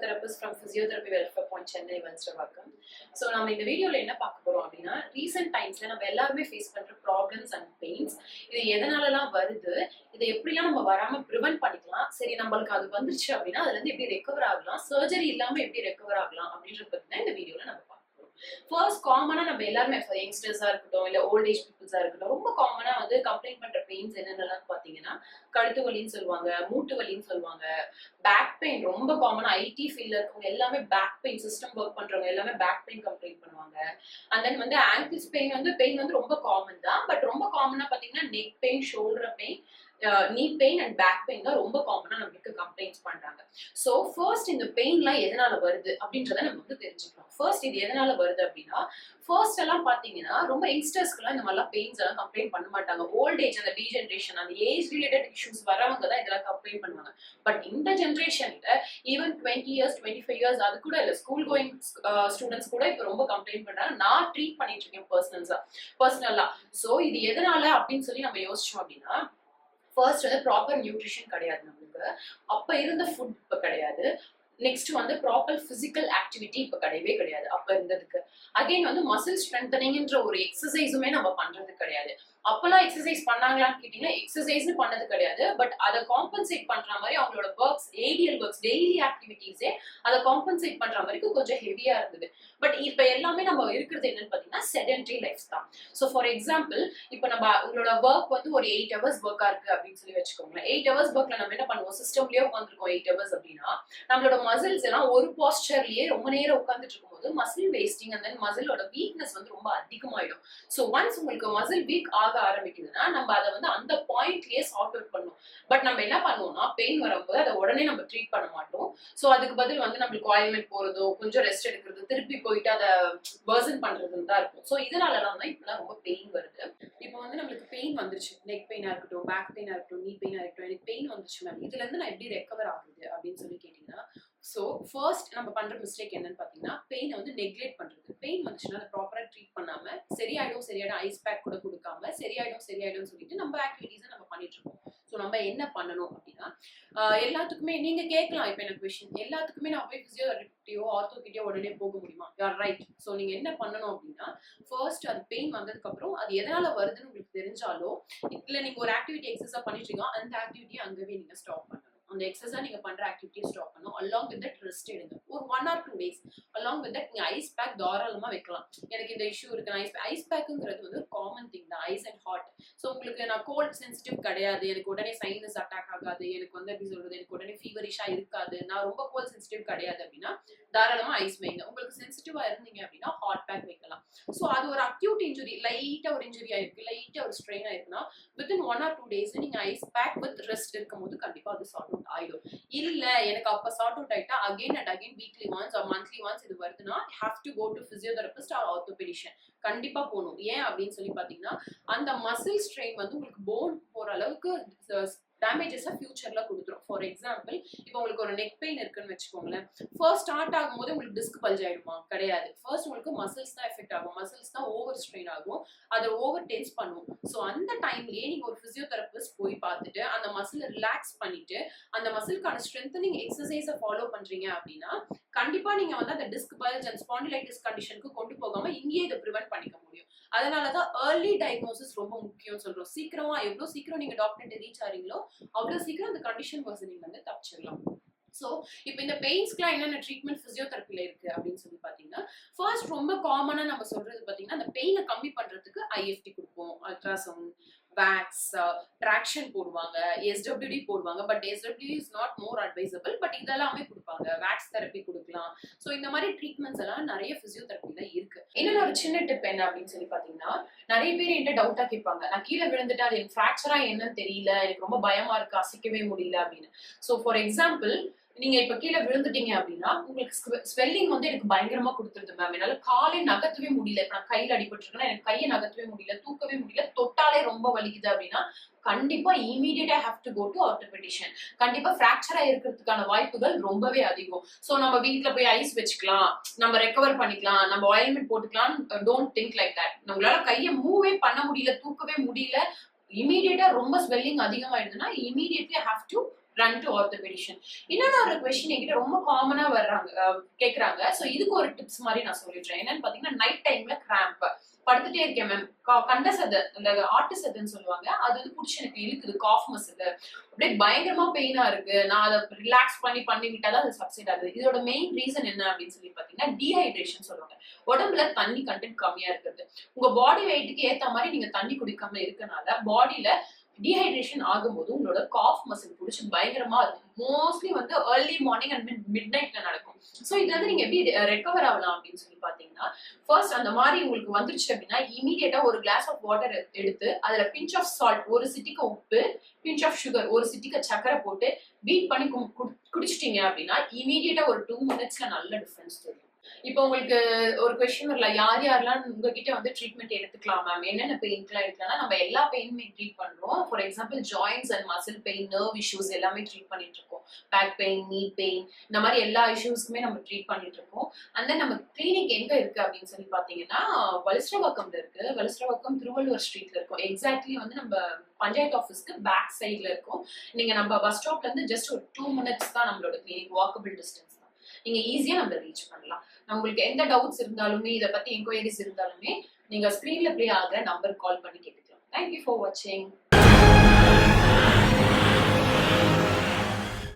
Physiotherapist from physiotherapy welfare point Chennai Venstavakkam. So நம்ம இந்த வீடியோவில் என்ன பார்க்க போறோம் அப்படின்னா ரீசெண்ட் டைம்ஸ்ல நம்ம எல்லாருமே ஃபேஸ் பண்ற ப்ராப்ளம்ஸ் அண்ட் பெயின்ஸ் இது எதனாலலாம் வருது இதை எப்படிலாம் நம்ம வராம ப்ரிவென்ட் பண்ணிக்கலாம் சரி நம்மளுக்கு அது வந்துருச்சு அப்படின்னா அதுலேருந்து எப்படி ரெக்கவர் ஆகலாம் சர்ஜரி இல்லாமல் எப்படி ரெக்கவர் ஆகலாம் அப்படின்றத பத்தி தான் இந்த வீடியோவில் நம்ம பார்க்கலாம் ஃபர்ஸ்ட் காமனா நம்ம எல்லாருமே யங்ஸ்டர்ஸா இருக்கட்டும் இல்ல ஓல்ட் ஏஜ் பீப்புள்ஸா இருக்கட்டும் ரொம்ப காமனா வந்து கம்ப்ளைண்ட் பண்ற பெயின்ஸ் என்னென்னலாம் பாத்தீங்கன்னா கழுத்து வலின்னு சொல்லுவாங்க மூட்டு வலின்னு சொல்லுவாங்க பேக் பெயின் ரொம்ப காமனா ஐடி ஃபீல்ட்ல இருக்கவங்க எல்லாமே பேக் பெயின் சிஸ்டம் ஒர்க் பண்றவங்க எல்லாமே பேக் பெயின் கம்ப்ளைண்ட் பண்ணுவாங்க. அண்ட் தென் வந்து ஆங்கிள்ஸ் பெயின் வந்து பெயின் வந்து ரொம்ப காமன் தான். பட் ரொம்ப காமனா பாத்தீங்கன்னா neck pain shoulder pain knee pain and back pain தான் ரொம்ப காமனாக நம்மளுக்கு கம்ப்ளைண்ட்ஸ் பண்ணுறாங்க ஸோ ஃபர்ஸ்ட் இந்த பெயின்லாம் எதனால வருது அப்படின்றத நம்ம வந்து தெரிஞ்சுக்கலாம். ஃபர்ஸ்ட் இது எதனால வருது அப்படின்னா ஃபர்ஸ்ட் எல்லாம் பார்த்தீங்கன்னா ரொம்ப யங்ஸ்டர்ஸ்க்குலாம் இந்த மாதிரிலாம் பெயின்ஸ் எல்லாம் கம்ப்ளைண்ட் பண்ண மாட்டாங்க. ஓல்ட் ஏஜ் அந்த டீஜென்ரேஷன் அந்த ஏஜ் ரிலேட்டட் இஷ்யூஸ் வரவங்க தான் இதெல்லாம் கம்ப்ளைண்ட் பண்ணுவாங்க. பட் இந்த ஜென்ரேஷன்ல even twenty years twenty five years அது கூட இல்லை. ஸ்கூல் கோயிங் ஸ்டூடெண்ட்ஸ் கூட இப்போ ரொம்ப கம்ப்ளைண்ட் பண்ணுறாங்க நான் ட்ரீட் பண்ணிட்டு இருக்கேன் பர்சனல்ஸா பர்சனலா ஸோ இது எதனால அப்படின்னு சொல்லி நம்ம யோசிச்சோம் அப்படின்னா ஃபர்ஸ்ட் வந்து ப்ராப்பர் நியூட்ரிஷன் கிடையாது நம்மளுக்கு. அப்ப இருந்த ஃபுட் இப்போ கிடையாது. நெக்ஸ்ட் வந்து ப்ராப்பர் பிசிக்கல் ஆக்டிவிட்டி இப்போ கிடையவே கிடையாது. அப்ப இருந்ததுக்கு. அகைன் வந்து மசில் ஸ்ட்ரென்தனிங்ன்ற ஒரு எக்ஸசைஸுமே நம்ம பண்றது கிடையாது. அப்பெல்லாம் எக்ஸசைஸ் பண்ணாங்களான்னு கேட்டீங்கன்னா எக்ஸசைஸ் பண்ணது கிடையாது. பட் அதை காம்பன்சேட் பண்ற மாதிரி அவங்களோட ஒர்க்ஸ் ஏடியல் ஒர்க்ஸ் டெய்லி ஆக்டிவிட்டீஸே அதை காம்பன்சேட் பண்ற மாதிரி கொஞ்சம் ஹெவியா இருந்தது. பட் இப்ப எல்லாமே நம்ம இருக்கிறது என்னன்னு பாத்தீங்கன்னா செடென்டரி லைஃப் தான். ஸோ ஃபார் எக்ஸாம்பிள் இப்ப நம்ம உங்களோட ஒர்க் வந்து ஒரு எயிட் ஹவர்ஸ் ஒர்க்கா இருக்கு அப்படின்னு சொல்லி வச்சுக்கோங்களேன். எயிட் ஹவர்ஸ் ஒர்க்ல நம்ம என்ன பண்ணுவோம்? சிஸ்டம்லயே உட்காந்துருக்கோம் எயிட் ஹவர்ஸ் அப்படின்னா நம்மளோட மசில்ஸ் எல்லாம் ஒரு பாஸ்டர்லயே ரொம்ப நேரம் உட்காந்துட்டு இருக்கும்போது மசில் வேஸ்டிங் அண்ட் தென் மசிலோட வீக்னஸ் வந்து ரொம்ப அதிகமாயிடும். ஸோ ஒன்ஸ் உங்களுக்கு மசில் வீக் ஆக ஆரம்பிக்குதுன்னா நம்ம அதை வந்து அந்த பாயிண்ட்லயே சார்ட் அவுட் பண்ணும் பட் நம்ம என்ன பண்ணுவோம்னா பெயின் வரும்போது அதை உடனே நம்ம ட்ரீட் பண்ண மாட்டோம். ஸோ அதுக்கு பதில் வந்து நம்மளுக்கு ஆயில்மெண்ட் போறதோ கொஞ்சம் ரெஸ்ட் எடுக்கிறது திருப்பி போயிட்டு அதை பர்சன் பண்றதுன்னு தான் இருக்கும். ஸோ இதனாலலாம் தான் இப்பெல்லாம் ரொம்ப பெயின் வருது. இப்போ வந்து நம்மளுக்கு பெயின் வந்துருச்சு. நெக் பெயினா இருக்கட்டும் பேக் பெயினா இருக்கட்டும் நீ பெயினா இருக்கட்டும் எனக்கு பெயின் வந்துருச்சு மேம் இதுல இருந்து நான் எப்படி ரெக்கவர் ஆகுது அப்படின்னு சொல்லி கேட்டீங்கன்னா ஸோ ஃபர்ஸ்ட் நம்ம பண்ற மிஸ்டேக் என்னன்னு பார்த்தீங்கன்னா பெயினை வந்து நெக்லெக்ட் பண்றது. பெயின் வந்துச்சுன்னா அதை ப்ராப்பராக ட்ரீட் பண்ணாம சரியாயிடும் சரியாயிடும் ஐஸ் பேக் கூட கொடுக்காம சரியாயிடும் சரியாயிடும் சொல்லிட்டு நம்ம ஆக்டிவிட்டீஸை நம்ம பண்ணிட்டு இருக்கோம் ஸோ நம்ம என்ன பண்ணணும் அப்படின்னா எல்லாத்துக்குமே நீங்க கேட்கலாம். இப்போ எனக்கு கொஷின் எல்லாத்துக்குமே நான் போய் பிசியோதெரபிட்டியோ ஆர்த்தோகிட்டயோ உடனே போக முடியுமா? யார் ரைட் ஸோ நீங்க என்ன பண்ணணும் அப்படின்னா ஃபர்ஸ்ட் அது பெயின் வந்ததுக்கு அப்புறம் அது எதனால வருதுன்னு உங்களுக்கு தெரிஞ்சாலோ இல்லை நீங்க ஒரு ஆக்டிவிட்டி எக்ஸசைஸ் பண்ணிட்டு இருக்கீங்க அந்த ஆக்டிவிட்டியை அங்கவே நீங்க ஸ்டாப் பண்ணணும். அந்த எக்ஸசைஸ் நீங்க பண்ற ஆக்டிவிட்டியை ஸ்டாப் பண்ணணும் அலாங் வித் தட் ரெஸ்ட் எடுங்க. ஒரு one or two days along with that நீங்க ஐஸ் பேக் தாராளமா வைக்கலாம். எனக்கு இந்த இஷ்யூ இருக்கு. ஐஸ் ஐஸ் பேக்குங்கிறது வந்து ஒரு காமன் திங் தான். ஐஸ் அண்ட் ஹாட் ஸோ உங்களுக்கு நான் கோல்ட் சென்சிட்டிவ் கிடையாது. எனக்கு உடனே சைனஸ் அட்டாக் ஆகாது. எனக்கு வந்து எப்படி சொல்றது? எனக்கு உடனே ஃபீவரிஷா இருக்காது. நான் ரொம்ப கோல்ட் சென்சிட்டிவ் கிடையாது அப்படின்னா தாராளமா ஐஸ் வைங்க உங்களுக்கு சென்சிட்டிவா இருந்தீங்க அப்படின்னா ஹாட் பேக் வைக்கலாம். ஸோ அது ஒரு அக்யூட் இன்ஜுரி லைட்டா ஒரு இன்ஜுரி ஆயிருக்கு. லைட்டா ஒரு ஸ்ட்ரெயின் ஆயிருக்குன்னா within one or two days நீங்க ஐஸ் பேக் வித் ரெஸ்ட் இருக்கும் போது கண்டிப்பா அது சார்ட் அவுட் ஆயிடும். இல்ல எனக்கு அப்ப சார்ட் அவுட் ஆயிட்டா again and again weekly once or monthly once இது வருதுன்னா have to go to physiotherapist or orthopedician கண்டிப்பா போகணும். ஏன் அப்படின்னு சொல்லி பாத்தீங்கன்னா அந்த மசில் ஸ்ட்ரெயின் வந்து உங்களுக்கு போன் போற அளவுக்கு டேமேஜஸை ஃபியூச்சரில் கொடுத்துரும். ஃபார் எக்ஸாம்பிள் இப்போ உங்களுக்கு ஒரு நெக் பெயின் இருக்குன்னு வச்சுக்கோங்களேன். ஃபர்ஸ்ட் ஸ்டார்ட் ஆகும்போது உங்களுக்கு டிஸ்க் பல்ஜ் ஆயிடுமா? கிடையாது. ஃபர்ஸ்ட் உங்களுக்கு மசில்ஸ் தான் எஃபெக்ட் ஆகும். மசில்ஸ் தான் ஓவர் ஸ்ட்ரெயின் ஆகும். அதை ஓவர் டென்ஸ் பண்ணும். ஸோ அந்த டைம்லயே நீங்கள் ஒரு ஃபிசியோதெரபிஸ்ட் போய் பார்த்துட்டு அந்த மசிலை ரிலாக்ஸ் பண்ணிட்டு அந்த மசிலுக்கான ஸ்ட்ரென்தனிங் எக்ஸசைஸை ஃபாலோ பண்றீங்க அப்படின்னா கண்டிப்பாக நீங்க வந்து அந்த டிஸ்க் பல்ஜ் அண்ட் ஸ்பாண்டிலைட்டிஸ் கண்டிஷனுக்கு கொண்டு போகாம இங்கேயே இதை ப்ரிவென்ட் பண்ணி அதனாலதான் ஏர்லி டயக்னோசிஸ் ரொம்ப முக்கியம் சொல்றோம். சீக்கிரமா எவ்வளவு சீக்கிரம் நீங்க டாக்டர்கிட்ட ரீச் ஆறீங்களோ அவ்வளவு சீக்கிரம் அந்த கண்டிஷன் வர்சனிங் வந்து தப்பிச்சிடலாம். ஸோ இப்போ இந்த பெயின்ஸ்க்குலாம் என்னென்ன ட்ரீட்மெண்ட் ஃபிசியோதெரப்பியில் இருக்கு அப்படின்னு சொல்லி பார்த்தீங்கன்னா ஃபர்ஸ்ட் ரொம்ப காமனா நம்ம சொல்றது பார்த்தீங்கன்னா அந்த பெயினை கம்மி பண்றதுக்கு ஐஎஃப்டி கொடுப்போம். அல்ட்ராசவுண்ட் வேக்ஸ் ட்ராக்ஷன் போடுவாங்க எஸ்டபிள்யூடி போடுவாங்க. But SW is not more advisable but இதெல்லாமே தெரப்பி கொடுக்கலாம். ஸோ இந்த மாதிரி ட்ரீட்மெண்ட்ஸ் எல்லாம் நிறைய பிசியோதெரப்பில இருக்கு. இன்னொரு ஒரு சின்ன டிப் என்ன அப்படின்னு சொல்லி பாத்தீங்கன்னா நிறைய பேர் என்கிட்ட டவுட்டா கேட்பாங்க. நான் கீழே விழுந்துட்டு அது எனக்கு ஃப்ராக்சரா என்னன்னு தெரியல எனக்கு ரொம்ப பயமா இருக்கு அசைக்கவே முடியல அப்படின்னு. ஸோ ஃபார் எக்ஸாம்பிள் நீங்க இப்ப கீழே விழுந்துட்டீங்க அப்படின்னா உங்களுக்கு ஸ்வெல்லிங் வந்து எனக்கு பயங்கரமா கொடுத்துருது மேம் என்னால காலை நகர்த்தவே முடியல. இப்ப நான் கையில அடிபட்டிருக்கேன்னா எனக்கு கையை நகர்த்தவே முடியல தூக்கவே முடியல தொட்டாலே ரொம்ப வலிக்குது அப்படின்னா கண்டிப்பா இமீடியட்டா have to go to orthopedician கண்டிப்பா ஃப்ராக்சரா இருக்கிறதுக்கான வாய்ப்புகள் ரொம்பவே அதிகம். சோ நம்ம வீட்ல போய் ஐஸ் வச்சுக்கலாம். நம்ம ரெக்கவர் பண்ணிக்கலாம். நம்ம ஆயில்மெண்ட் போட்டுக்கலாம் டோன்ட் திங்க் லைக் தட் நம்மளால கையை மூவே பண்ண முடியல தூக்கவே முடியல. இமீடியட்டா ரொம்ப swelling அதிகமாயிடுதுன்னா immediately have to run to orthopedician இன்னொன்று ஒரு கொஸ்டின் என்கிட்ட ரொம்ப காமனா வர்றாங்க கேட்குறாங்க ஸோ இதுக்கு ஒரு டிப்ஸ் மாதிரி நான் சொல்லிடுறேன். என்னன்னு பாத்தீங்கன்னா நைட் டைம்ல கிராம்ப் படுத்துட்டே இருக்கேன் மேம் கண்ட சதை அந்த ஆட்டு சதைன்னு சொல்லுவாங்க. அது வந்து பிடிச்சி எனக்கு இழுக்குது காஃப் மசில் அப்படியே பயங்கரமா பெயினா இருக்கு. நான் அதை ரிலாக்ஸ் பண்ணி பண்ணி விட்டாதான் அது சப்சைட் ஆகுது. இதோட மெயின் ரீசன் என்ன அப்படின்னு சொல்லி பாத்தீங்கன்னா டீஹைட்ரேஷன் சொல்லுவாங்க. உடம்புல தண்ணி கண்டென்ட் கம்மியா இருக்கிறது. உங்க பாடி வெயிட்டுக்கு ஏத்த மாதிரி நீங்க தண்ணி குடிக்காம இருக்கனால பாடியில டீஹைட்ரேஷன் ஆகும்போது உங்களோட காஃப் மசில் பிடிச்சி பயங்கரமா இருக்கும். மோஸ்ட்லி வந்து early morning and mid mid நைட்ல நடக்கும். ஸோ இது வந்து நீங்க எப்படி ரெக்கவர் ஆகலாம் அப்படின்னு சொல்லி பாத்தீங்கன்னா ஃபர்ஸ்ட் அந்த மாதிரி உங்களுக்கு வந்துருச்சு அப்படின்னா இமீடியட்டா ஒரு கிளாஸ் ஆஃப் வாட்டர் எடுத்து அதுல பிஞ்ச் ஆஃப் சால்ட் ஒரு சிட்டிக்கு உப்பு பிஞ்ச் ஆஃப் சுகர் ஒரு சிட்டிக்கு சக்கரை போட்டு பீட் பண்ணி குடிச்சிட்டீங்க அப்படின்னா இமீடியட்டா ஒரு டூ மினிட்ஸ்ல நல்ல டிஃபரன்ஸ் தெரியும். இப்போ உங்களுக்கு ஒரு கொஸ்டின் வரல யார் யாரெல்லாம் உங்ககிட்ட வந்து ட்ரீட்மெண்ட் எடுத்துக்கலாம் மேம் என்னென்ன பெயின்க்குலாம் எடுக்கலாம்னா நம்ம எல்லா பெயினுமே ட்ரீட் பண்றோம். For example joints and muscle pain nerve issues எல்லாமே ட்ரீட் பண்ணிட்டு இருக்கோம். பேக் பெயின் நீ பெயின் இந்த மாதிரி எல்லா இஷ்யூஸ்க்குமே நம்ம ட்ரீட் பண்ணிட்டு இருக்கோம். அண்ட் தென் நம்ம கிளினிக் எங்க இருக்கு அப்படின்னு சொல்லி பாத்தீங்கன்னா வலிஸ்ரவாக்கம்ல இருக்கு. வலிஸ்ரவாக்கம் திருவள்ளுவர் ஸ்ட்ரீட்ல இருக்கும். எக்ஸாக்ட்லி வந்து நம்ம பஞ்சாயத்து ஆஃபீஸ்க்கு பேக் சைட்ல இருக்கும். நீங்க நம்ம பஸ் ஸ்டாப்ல இருந்து ஜஸ்ட் ஒரு டூ மினிட்ஸ் தான் நம்மளோட கிளினிக் வாக்கபிள் டிஸ்டன்ஸ் நீங்க ஈஸியா நம்ம ரீச் பண்ணலாம். உங்களுக்கு எந்த டவுட்ஸ் இருந்தாலுமே இதை பத்தி என்கொயரிஸ் இருந்தாலுமே நீங்க ஸ்கிரீன்ல ப்ளே ஆகிற நம்பர் கால் பண்ணி கேட்டுக்கலாம். தேங்க்யூ ஃபார் வாட்சிங்